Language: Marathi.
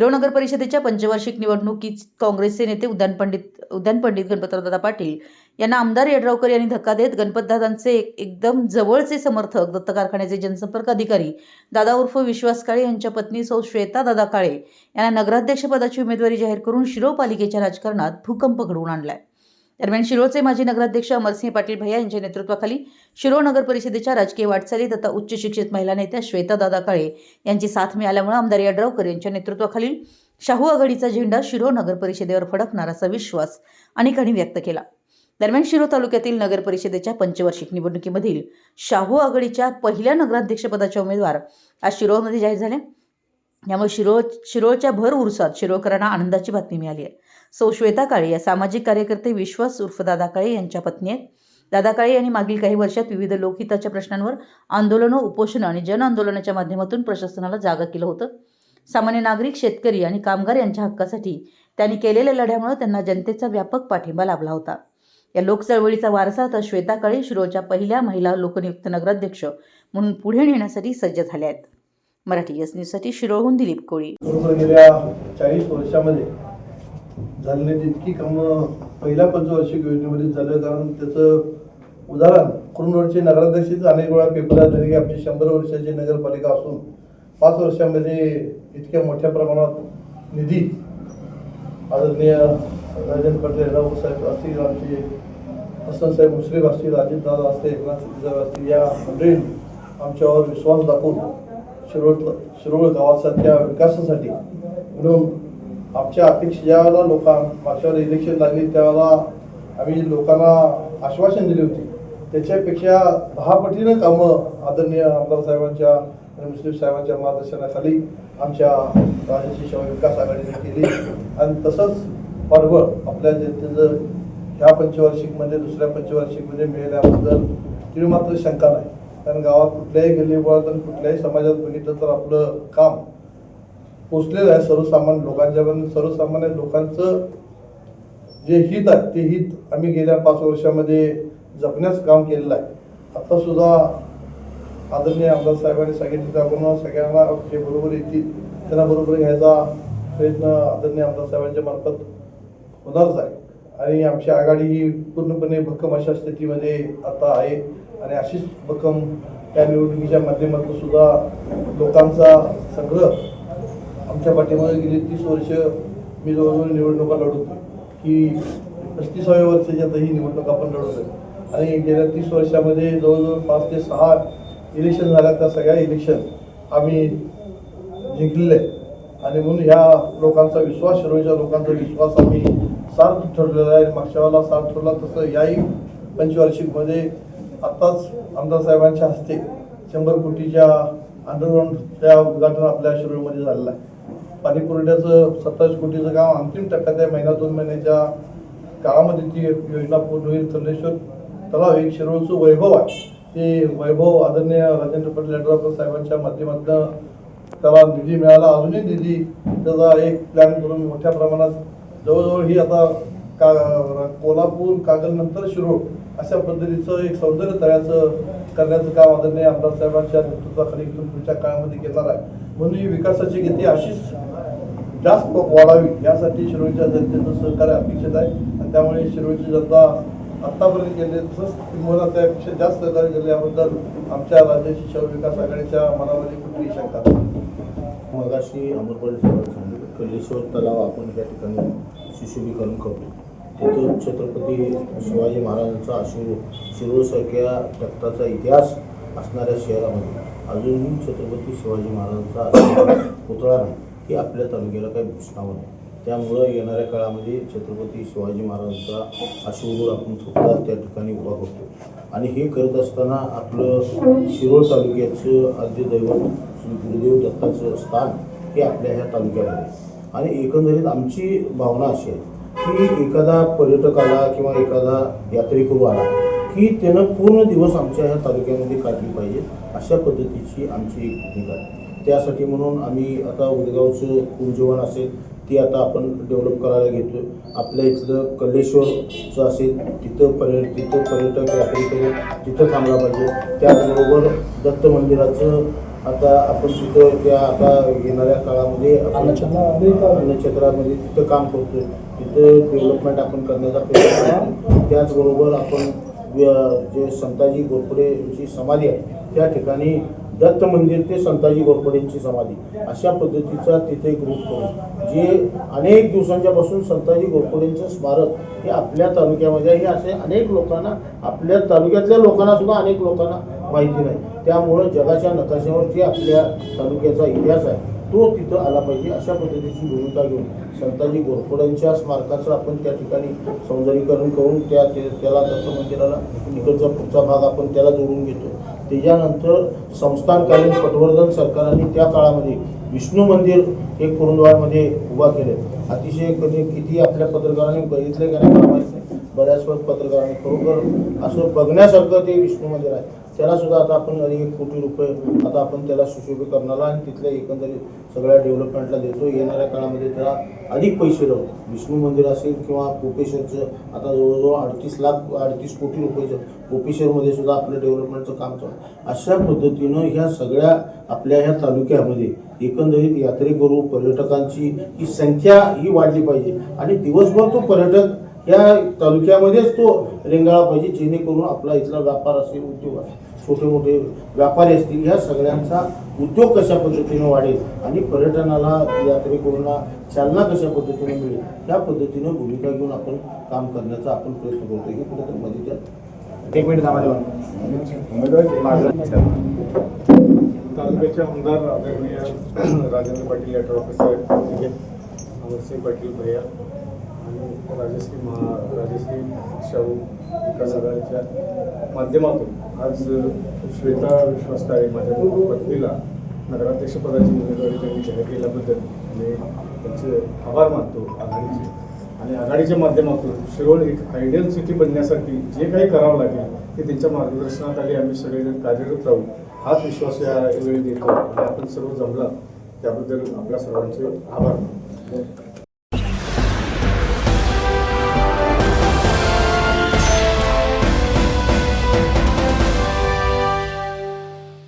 शिरो नगर परिषदेच्या पंचवार्षिक निवडणुकीत काँग्रेसचे नेते उद्यान पंडित उद्यान पंडित गणपतरावदादा पाटील यांना आमदार येड्रावकर यांनी धक्का देत गणपतदादांचे एकदम जवळचे समर्थक दत्त कारखान्याचे जनसंपर्क अधिकारी दादा उर्फ विश्वास काळे यांच्या पत्नी सौ श्वेता दादा काळे यांना नगराध्यक्षपदाची उमेदवारी जाहीर करून शिरो पालिकेच्या राजकारणात भूकंप घडवून आणलाय. दरम्यान शिरोळचे माजी नगराध्यक्ष अमरसिंह पाटील भैया यांच्या नेतृत्वाखाली शिरो नगर परिषदेच्या राजकीय वाटचालीत आता उच्च शिक्षित महिला नेत्या श्वेता दादा काळे यांची साथ मिळाल्यामुळे आमदार यड्रावकर यांच्या नेतृत्वाखालील शाहू आघाडीचा झेंडा शिरो नगर परिषदेवर फडकणार असा विश्वास अनेकांनी व्यक्त केला. दरम्यान शिरो तालुक्यातील नगर परिषदेच्या पंचवार्षिक निवडणुकीमधील शाहू आघाडीच्या पहिल्या नगराध्यक्षपदाच्या उमेदवार आज शिरोळमध्ये जाहीर झाल्या. त्यामुळे शिरोळ शिरोळच्या भर उरसात शिरोळकरांना आनंदाची बातमी मिळाली आहे. सौ श्वेता काळे या सामाजिक कार्यकर्ते विश्वास उर्फ दादा काळे यांच्या पत्नी आहेत. दादा काळे यांनी मागील काही वर्षात विविध लोकहिताच्या प्रश्नांवर आंदोलनं उपोषणं आणि जन आंदोलनाच्या माध्यमातून प्रशासनाला जागा केलं होतं. सामान्य नागरिक शेतकरी आणि कामगार यांच्या हक्कासाठी त्यांनी केलेल्या लढ्यामुळे त्यांना जनतेचा व्यापक पाठिंबा लाभला होता. या लोकचळवळीचा वारसा आता श्वेता काळे शिरोळच्या पहिल्या महिला लोकनियुक्त नगराध्यक्ष म्हणून पुढे नेण्यासाठी सज्ज झाल्या आहेत. मराठी एस न्यूजसाठी शिरोहून दिलीप कोळी. गेल्या चाळीस वर्षामध्ये झालेली जितकी कामं पहिल्या पंचवार्षिक योजनेमध्ये झालं कारण त्याचं उदाहरण कुरुंदवाडचे नगराध्यक्षच अनेक वेळा पेपरात झाले की आमची शंभर वर्षाची नगरपालिका असून पाच वर्षामध्ये इतक्या मोठ्या प्रमाणात निधी आदरणीय राजेंद्र पटेल साहेब असतील आमचे हसन साहेब मुश्रीफ असतील अजितदादा असतील एकनाथ असतील या मंडळींनी आमच्यावर विश्वास दाखवून शिरोळ शिरोळ गावासारख्या विकासासाठी. म्हणून आमच्या अपेक्षा ज्या वेळेला लोकां मागच्या वेळेला इलेक्शन लागली त्यावेळेला आम्ही लोकांना आश्वासन दिले होते. त्याच्यापेक्षा दहा पटीनं कामं आदरणीय आमदार साहेबांच्या आणि मुस्लिम साहेबांच्या मार्गदर्शनाखाली आमच्या राज्याची विकास आघाडीने केली. आणि तसंच पाठबळ आपल्या जनतेचं ह्या पंचवार्षिकमध्ये दुसऱ्या पंचवार्षिकमध्ये मिळाल्याबद्दल तिने मात्र शंका नाही. कारण गावात कुठल्याही गल्लीबोळात आणि कुठल्याही समाजात बघितलं तर आपलं काम पोचलेलं आहे. सर्वसामान्य लोकांच्या सर्वसामान्य लोकांचं जे हित आहे ते हित आम्ही गेल्या पाच वर्षामध्ये जपण्यास काम केलेलं आहे. आत्तासुद्धा आदरणीय आमदार साहेबांनी सांगितलं त्याप्रमाणे सगळ्यांना जे बरोबर येतील त्यांना बरोबर घ्यायचा प्रयत्न आदरणीय आमदार साहेबांच्या मार्फत होणारच आहे. आणि आमची आघाडी ही पूर्णपणे भक्कम अशा स्थितीमध्ये आता आहे. आणि अशीच भक्कम त्या निवडणुकीच्या माध्यमातून सुद्धा लोकांचा संग्रह आमच्या पाठीमागे गेली तीस वर्ष मी जवळजवळ निवडणुका लढवतो. की पस्तीसाव्या वर्षाची ही निवडणूक आपण लढवतोय आणि गेल्या तीस वर्षामध्ये जवळजवळ पाच ते सहा इलेक्शन झाल्या त्या सगळ्या इलेक्शन आम्ही जिंकलेले आणि म्हणून ह्या लोकांचा विश्वास शिरोळच्या लोकांचा विश्वास आम्ही सार्थ ठरलेला आहे. मागच्या वेळेला सार्थ ठरला तसं याही पंचवार्षिकमध्ये आत्ताच आमदार साहेबांच्या हस्ते शंभर कोटीच्या अंडरग्राऊंडच्या उद्घाटन आपल्या शिरोळमध्ये झालेलं आहे. पाणी पुरवठ्याचं सत्तावीस कोटीचं काम अंतिम टप्प्यात आहे. महिना दोन महिन्याच्या काळामध्ये ती योजना पूर्ण होईल. कल्लेश्वर तलाव एक शिरोळचं वैभव आहे. ते वैभव आदरणीय राजेंद्र पाटील यड्रावकर साहेबांच्या माध्यमातून त्याला निधी मिळाला. अजूनही निधी त्याचा एक प्लॅन करून मोठ्या प्रमाणात जवळजवळ ही आता का कोल्हापूर कागल नंतर शिरोळ अशा पद्धतीचं एक सौंदर्य तळ्याचं करण्याचं काम आदरणीय आमदार साहेबांच्या नेतृत्वाखाली पुढच्या काळामध्ये घेणार आहे म्हणून ही विकासाची गती अशीच जास्त वाढावी यासाठी शिरोळच्या जनतेचं सहकार्य अपेक्षित आहे. आणि त्यामुळे शिरोळची जनता आत्तापर्यंत केले तसंच किंवा त्यापेक्षा जास्त सहकार्य केले याबद्दल आमच्या राज्याची शहर विकास आघाडीच्या मनामध्ये कुठलीही शंका नाही मगाशी अमरपाल सांगितलं कल्लेश्वर तलाव आपण त्या ठिकाणी सुशोभीकरण करतो. तिथून छत्रपती शिवाजी महाराजांचा अश्रू शिरोळसारख्या रक्ताचा इतिहास असणाऱ्या शहरामध्ये. अजूनही छत्रपती शिवाजी महाराजांचा पुतळा नाही हे आपल्या तालुक्याला काही भूषणावं नाही. त्यामुळं येणाऱ्या काळामध्ये छत्रपती शिवाजी महाराजांचा अश्रूर आपण पुतळा त्या ठिकाणी उभा करतो. आणि हे करत असताना आपलं शिरोळ तालुक्याचं आद्यदैवत श्री गुरुदेव दत्ताचं स्थान हे आपल्या ह्या तालुक्यामध्ये आहे. आणि एकंदरीत आमची भावना अशी आहे की एखादा पर्यटक आला किंवा एखादा यात्रेकरू आला की त्यानं पूर्ण दिवस आमच्या ह्या तालुक्यामध्ये काढली पाहिजे अशा पद्धतीची आमची एक भूमिका आहे. त्यासाठी म्हणून आम्ही आता उदगावचं कुंजवन असेल ती आता आपण डेव्हलप करायला घेतो आपल्या इथलं कल्लेश्वरचं असेल तिथं पर्य तिथं पर्यटक यात्रेकरू तिथं थांबला पाहिजे. त्याचबरोबर दत्त मंदिराचं आता आपण तिथं त्या आता येणाऱ्या काळामध्ये आपण अन्नक्षेत्रामध्ये तिथं काम करतोय. तिथं डेव्हलपमेंट आपण करण्याचा प्रयत्न त्याचबरोबर आपण जे संताजी घोरपडेची समाधी आहे त्या ठिकाणी दत्त मंदिर ते संताजी घोरपडेंची समाधी अशा पद्धतीचा तिथे एक रूप करून जे अनेक दिवसांच्या पासून संताजी घोरपडेंचं स्मारक हे आपल्या तालुक्यामध्ये हे असे अनेक लोकांना आपल्या तालुक्यातल्या लोकांना सुद्धा अनेक लोकांना माहिती नाही. त्यामुळं जगाच्या नकाशावर जे आपल्या तालुक्याचा इतिहास आहे. तो तिथं आला पाहिजे अशा पद्धतीची भूमिका घेऊन संताजी गोरखोड्यांच्या स्मारकाचं आपण त्या ठिकाणी सौंदर्यीकरण करून त्या ते- त्याला दत्त मंदिराला इकडचा पुढचा भाग आपण त्याला जोडून घेतो. त्याच्यानंतर संस्थानकालीन पटवर्धन सरकारांनी त्या काळामध्ये विष्णू मंदिर हे कुरुंदवाडमध्ये उभा केले. अतिशय कधी किती आपल्या पत्रकारांनी बघितले का नाही मला नाही. बऱ्याच पत्रकारांनी खरोखर असं बघण्यासारखं ते विष्णू मंदिर आहे. त्याला सुद्धा आता आपण एक कोटी रुपये आता आपण त्याला सुशोभीकरणाला आणि तिथल्या एकंदरीत सगळ्या डेव्हलपमेंटला देतो. येणाऱ्या काळामध्ये त्याला अधिक पैसे लावू. विष्णू मंदिर असेल किंवा कोपेश्वरचं आता जवळजवळ अडतीस लाख अडतीस कोटी रुपयेचं कोपेश्वरमध्ये सुद्धा आपलं डेव्हलपमेंटचं काम चालू अशा पद्धतीनं ह्या सगळ्या आपल्या ह्या तालुक्यामध्ये एकंदरीत यात्रेकरू पर्यटकांची ही संख्या ही वाढली पाहिजे. आणि दिवसभर तो पर्यटक या तालुक्यामध्येच तो रेंगाळा पाहिजे जेणेकरून आपला इथला व्यापार असेल उद्योग छोटे मोठे व्यापारी असतील ह्या सगळ्यांचा उद्योग कशा पद्धतीने वाढेल आणि पर्यटनाला यात्रेकरूंना चालना कशा पद्धतीने मिळेल ह्या पद्धतीनं भूमिका घेऊन आपण काम करण्याचा आपण प्रयत्न करतो हे कुठेतरी मध्ये त्या एक मिनिट थांबा तालुक्याचे आमदार आदरणीय राजेंद्र पाटील लेटर ऑफिसर अमरसिंग पाटील भैया आणि राजश्री महा राजश्री शाहू विकास आघाडीच्या माध्यमातून आज श्वेता विश्वास आहे माझ्या पत्नीला नगराध्यक्षपदाची उमेदवारी त्यांनी जाहीर केल्याबद्दल मी त्यांचे आभार मानतो आघाडीचे. आणि आघाडीच्या माध्यमातून शिरोळ एक आयडियल सिटी बनण्यासाठी जे काही करावं लागेल ते त्यांच्या मार्गदर्शनाखाली आम्ही सगळेजण कार्यरत राहू. हाच विश्वास या वेळी देतो. आणि आपण सर्व जमला त्याबद्दल आपल्या सर्वांचे आभार मानतो.